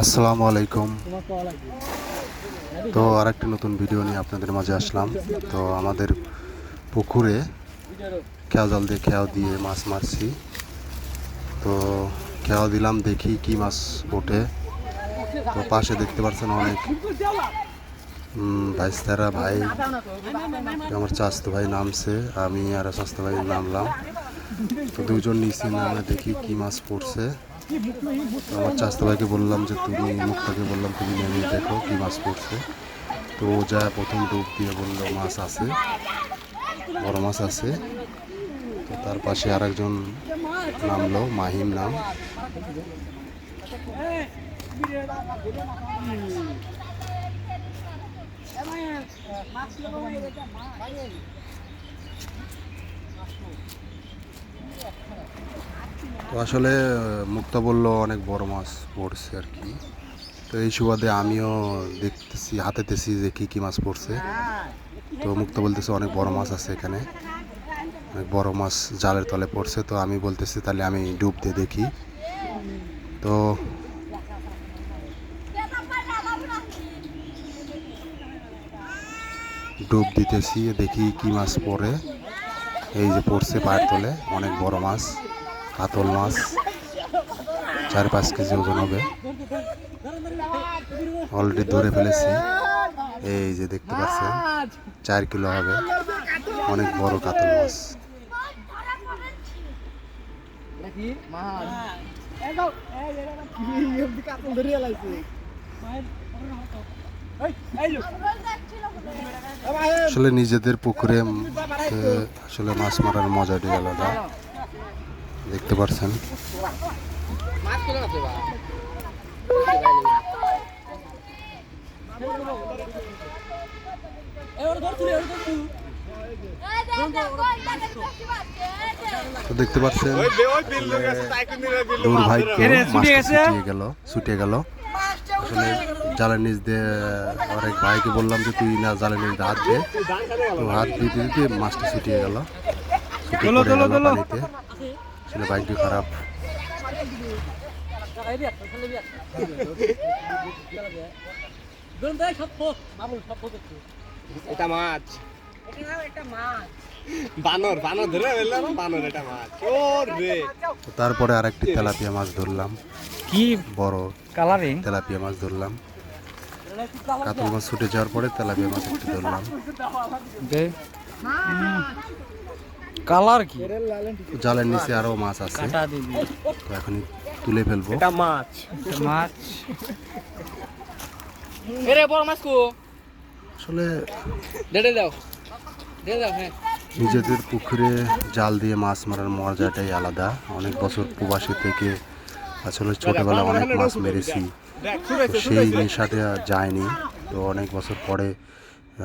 আসসালামু আলাইকুম। তো আর আরেকটি নতুন ভিডিও নিয়ে আপনাদের মাঝে আসলাম। তো আমাদের পুকুরে খেয়া জল দিয়ে খেয়াও দিয়ে মাছ মারছি। তো খেয়াও দিলাম দেখি কি মাছ ওঠে। তো পাশে দেখতে পাচ্ছেন অনেক উম, ভাইস্তারা ভাই আমার চাস্তো ভাই নামছে আমি আর চাস্তো ভাই নামলাম। তো দুজন নিচে নামে দেখি কি মাছ পড়ছে। আমার চাস্তো ভাইকে বললাম যে তুমি মুখটাকে বললাম, তুমি নেমে দেখো কি মাছ পড়ছে। তো ও যা প্রথম ডুব দিয়ে বলল, মাছ আছে, বড় মাছ আছে। তো তার পাশে আরেকজন নামলো, মাহিম নাম। তো আসলে মুক্তা বলল অনেক বড় মাছ পড়ছে আর কি। তো এই সুবাদে আমিও দেখতেছি, হাতেতেছি যে কী কী মাছ পড়ছে। তো মুক্তা বলতেছে, অনেক বড় মাছ আছে এখানে। অনেক বড় মাছ জালের তলে পড়ছে। তো আমি বলতেছি, তাহলে আমি ডুব দিয়ে দেখি। তো ডুব দিতেছি, দেখি কি মাছ পড়ে। এই যে পড়ছে পায়ের তলে, অনেক বড় মাছ। কাতল মাছ, চার পাঁচ কেজি ওজন হবে। অলরেডি ধরে ফেলেছি। এই যে দেখতে পাচ্ছেন, চার কিলো হবে। অনেক বড় কাতল মাছ। আসলে নিজেদের পুকুরে আসলে মাছ মারার মজাটি আলাদা। দেখতে পাচ্ছেন তো দেখতে পাচ্ছেন দুর্ভাগ্য মাছটা ছুটিয়ে গেল ছুটিয়ে গেল। আসলে জালের নিচ দিয়ে অনেক ভাইকে বললাম যে তুই না জালের নিচ দিয়ে হাত দে। তো হাত দিতে দিতে মাছটা ছুটিয়ে গেল পড়ে গেল পানিতে। আসলে বাইকটি খারাপ। এটা মাছ। বানর বানর ধরে ফেলল বানর এটা মাছ। রে। তারপরে আরেকটি তেলাপিয়া মাছ ধরলাম। কি? বড় কালারিং? তেলাপিয়া মাছ ধরলাম। কাতল মাছ ছুটে যাওয়ার পরে তেলাপিয়া মাছ একটু ধরলাম। কালার কি? জালের নিচে আরও মাছ আছে। তো এখন তুলে ফেলব। এটা মাছ। মাছ। এরে বড় মাছ কো। আসলে দেড়ে দাও। দেড়ে দাও হ্যাঁ। নিজেদের পুকুরে জাল দিয়ে মাছ মারার মজাটাই আলাদা। অনেক বছর প্রবাসী থেকে আসলে ছোটবেলা অনেক মাছ মেরেছি। সেই নেশাটা আর যায়নি। তো অনেক বছর পরে